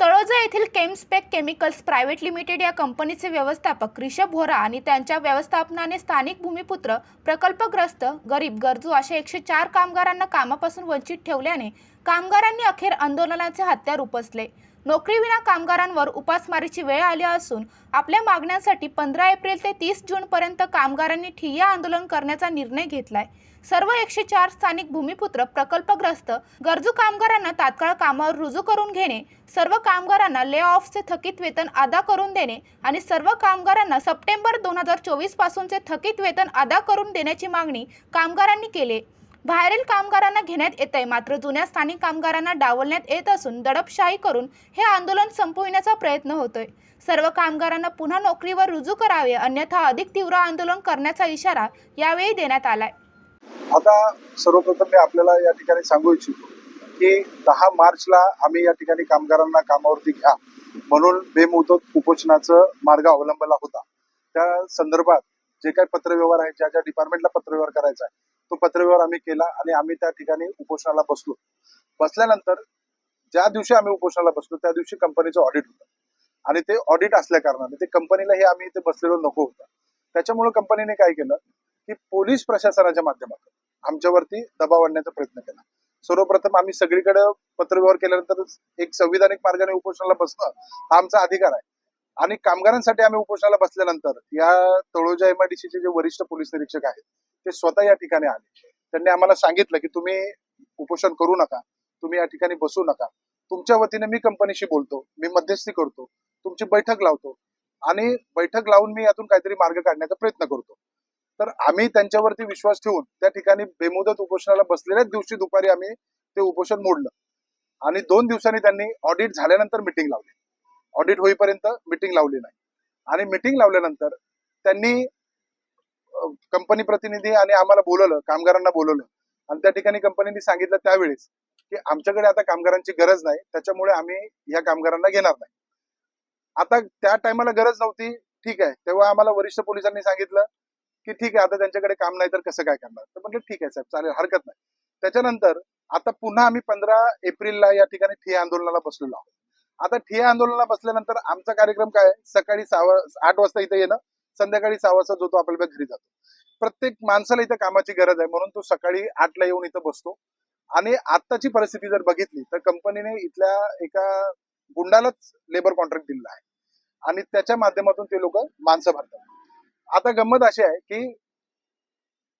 तळोजा येथील केम्सपेक chemicals private limited या कंपनीचे व्यवस्थापक रिषभ व्होरा आणि त्यांच्या व्यवस्थापनाने स्थानिक भूमिपुत्र प्रकल्पग्रस्त गरीब गरजू अशा एकशे चार कामगारांना कामापासून वंचित ठेवल्याने कामगारांनी अखेर आंदोलनाचे हत्यार उपसले. नोकरीविना कामगारांवर उपासमारीची वेळ आली असून आपल्या मागण्यांसाठी पंधरा एप्रिल ते तीस जूनपर्यंत कामगारांनी ठिय्या आंदोलन करण्याचा निर्णय घेतलाय. सर्व एकशे चार स्थानिक भूमिपुत्र प्रकल्पग्रस्त गरजू कामगारांना तात्काळ कामावर रुजू करून घेणे सर्व कामगारांना ले ऑफचे थकीत वेतन अदा करून देणे आणि सर्व कामगारांना सप्टेंबर दोन हजार चोवीसपासूनचे थकीत वेतन अदा करून देण्याची मागणी कामगारांनी केली बाहेरील कामगारांना घेण्यात येत आहे मात्र जुन्या स्थानिक कामगारांना डावलण्यात येत असून दडपशाही करून हे आंदोलन संपविण्याचा प्रयत्न होतोय. सर्व कामगारांना पुन्हा नोकरीवर रुजू करावे अन्यथा अधिक तीव्र आंदोलन करण्याचा इशारा यावेळी देण्यात आलाय. आता सर्वप्रथम मी आपल्याला या ठिकाणी सांगू इच्छितो की दहा मार्चला आम्ही या ठिकाणी कामगारांना कामावरती घ्या म्हणून बेमुदत उपोषणाचा मार्ग अवलंबला होता. त्या संदर्भात जे काही पत्रव्यवहार आहे ज्या ज्या डिपार्टमेंटला पत्रव्यवहार करायचा आहे तो पत्रव्यवहार आम्ही केला आणि आम्ही त्या ठिकाणी उपोषणाला बसलो. बसल्यानंतर ज्या दिवशी आम्ही उपोषणाला बसलो त्या दिवशी कंपनीचं ऑडिट होतं. आणि ते ऑडिट असल्या कारणाने ते कंपनीला हे आम्ही इथे बसलेलो नको होतं. त्याच्यामुळे कंपनीने काय केलं की पोलीस प्रशासनाच्या माध्यमातून आमच्यावरती दबाव आणण्याचा प्रयत्न केला. सर्वप्रथम आम्ही सगळीकडे पत्रव्यवहार केल्यानंतर एक संविधानिक मार्गाने उपोषणाला बसणं हा आमचा अधिकार आहे. आणि कामगारांसाठी आम्ही उपोषणाला बसल्यानंतर या तळोजा एमआयडीसीचे जे वरिष्ठ पोलीस निरीक्षक आहेत ते स्वतः या ठिकाणी आले. त्यांनी आम्हाला सांगितलं की तुम्ही उपोषण करू नका तुम्ही या ठिकाणी बसू नका. तुमच्या वतीने मी कंपनीशी बोलतो मी मध्यस्थी करतो तुमची बैठक लावतो आणि बैठक लावून मी यातून काहीतरी मार्ग काढण्याचा प्रयत्न करतो. तर आम्ही त्यांच्यावरती विश्वास ठेवून त्या ठिकाणी बेमुदत उपोषणाला बसलेल्याच दिवशी दुपारी आम्ही ते उपोषण मोडलं आणि दोन दिवसांनी त्यांनी ऑडिट झाल्यानंतर मिटिंग लावली. ऑडिट होईपर्यंत मिटिंग लावली नाही. आणि मिटिंग लावल्यानंतर त्यांनी कंपनी प्रतिनिधी आणि आम्हाला बोलवलं कामगारांना बोलवलं. आणि त्या ठिकाणी कंपनीने सांगितलं त्यावेळेस की आमच्याकडे आता कामगारांची गरज नाही त्याच्यामुळे आम्ही या कामगारांना घेणार नाही. आता त्या टायमाला गरज नव्हती ठीक आहे. तेव्हा आम्हाला वरिष्ठ पोलिसांनी सांगितलं की ठीक आहे आता त्यांच्याकडे काम नाही तर कसं काय करणार? तर म्हटलं ठीक आहे साहेब चालेल हरकत नाही. त्याच्यानंतर आता पुन्हा आम्ही पंधरा एप्रिलला या ठिकाणी ठिया आंदोलनाला बसलेलो आहोत. आता ठिया आंदोलनाला बसल्यानंतर आमचा कार्यक्रम काय सकाळी सहा वा- आठ वाजता इथे येणं. संध्याकाळी सहा वाजता जो तो आपल्या घरी जातो. प्रत्येक माणसाला इथं कामाची गरज आहे. म्हणून तो सकाळी आठला येऊन इथं बसतो. आणि आत्ताची परिस्थिती जर बघितली तर कंपनीने इथल्या एका गुंडालाच लेबर कॉन्ट्रॅक्ट दिलेला आहे. आणि त्याच्या माध्यमातून ते लोक माणसं भरतात. आता गंमत अशी आहे की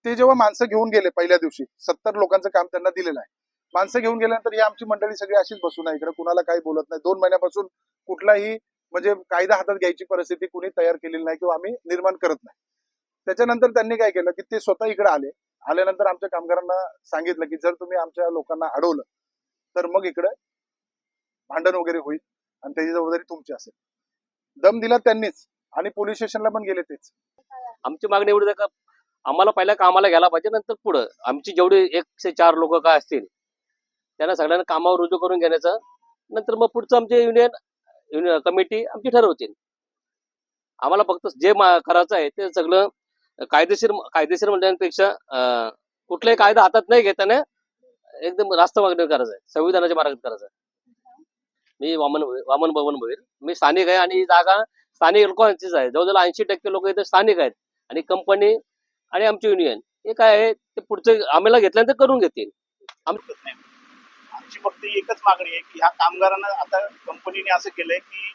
ते जेव्हा माणसं घेऊन गेले पहिल्या दिवशी सत्तर लोकांचं काम त्यांना दिलेलं आहे. माणसं घेऊन गेल्यानंतर ही आमची मंडळी सगळी अशीच बसून आहे. इकडे कुणाला काही बोलत नाही. दोन महिन्यापासून कुठलाही म्हणजे कायदा हातात घ्यायची परिस्थिती कुणी तयार केलेली नाही किंवा आम्ही निर्माण करत नाही. त्याच्यानंतर त्यांनी काय केलं की ते स्वतः इकडे आले. आल्यानंतर आमच्या कामगारांना सांगितलं की जर तुम्ही आमच्या लोकांना अडवलं तर मग इकडे भांडण वगैरे होईल आणि त्याची जबाबदारी तुमची असेल. दम दिला त्यांनीच आणि पोलीस स्टेशनला पण गेले तेच. आमची मागणी एवढी का आम्हाला पहिल्या कामाला घ्यायला पाहिजे नंतर पुढं. आमची जेवढी एकशे चार लोक काय असतील त्यांना सगळ्यांना कामावर रुजू करून घेण्याचं नंतर मग पुढचं आमचे युनियन कमिटी आमची ठरवतील. आम्हाला फक्त जे करायचं आहे ते सगळं कायदेशीर कायदेशीर म्हणण्यापेक्षा कुठलाही कायदा हातात नाही घेताना एकदम रास्त मागणी करायचं आहे. संविधानाच्या मार्गात करायचं आहे. मी वामन वामन भवन भोईर मी स्थानिक आहे आणि ही जागा स्थानिक लोकांचीच आहे. जवळजवळ ऐंशी टक्के लोक इथे स्थानिक आहेत. आणि कंपनी आणि आमची युनियन हे काय आहे ते पुढचं आम्हाला घेतल्यानंतर करून घेतील. शकत आमची फक्त एकच मागणी आहे की ह्या कामगारांना आता कंपनीने असं केलंय की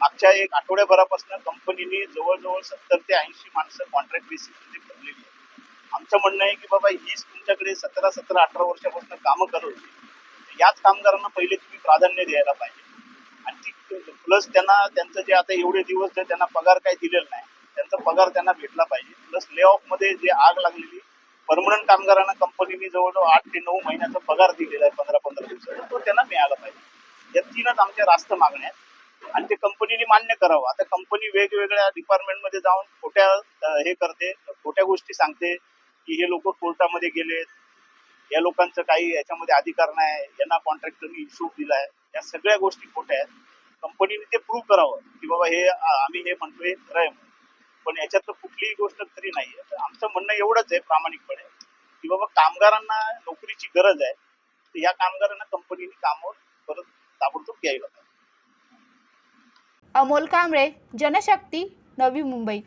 मागच्या एक आठवड्याभरापासून कंपनीने जवळजवळ सत्तर ते ऐंशी माणसं कॉन्ट्रॅक्ट बेसिसमध्ये भरलेली आहे आमचं म्हणणं आहे की बाबा हीच तुमच्याकडे सतरा सतरा अठरा वर्षापासून कामं करत होती. याच कामगारांना पहिले तुम्ही प्राधान्य द्यायला पाहिजे. आणि ती प्लस त्यांना त्यांचं जे आता एवढे दिवस जे त्यांना पगार काही दिलेला नाही त्यांचा पगार त्यांना भेटला पाहिजे. प्लस ले मध्ये जे आग लागलेली परमनंट कामगारांना कंपनीने जवळजवळ आठ ते नऊ महिन्याचा पगार दिलेला आहे पंधरा पंधरा दिवसाचा. तो त्यांना मिळाला पाहिजे. या तीनच आमच्या रास्त मागण्या आहेत. आणि ते कंपनीने मान्य करावं. आता कंपनी वेगवेगळ्या डिपार्टमेंटमध्ये जाऊन खोट्या हे करते खोट्या गोष्टी सांगते की हे लोक कोर्टामध्ये गेलेत. या लोकांचं काही याच्यामध्ये अधिकार नाही. यांना कॉन्ट्रॅक्टरनी इश्यू दिलाय. या सगळ्या गोष्टी खोट्या आहेत. कंपनीने ते प्रूव्ह करावं की बाबा हे आम्ही हे म्हणतोय खरं आहे पण याच्यात कुठलीही गोष्ट खरी नाहीये. तर आमचं म्हणणं एवढंच आहे प्रामाणिकपणे की बाबा कामगारांना नोकरीची गरज आहे तर या कामगारांना कंपनीने कामावर परत ताबडतोब घ्यायला पाहिजे अमोल कांबळे जनशक्ती नवी मुंबई.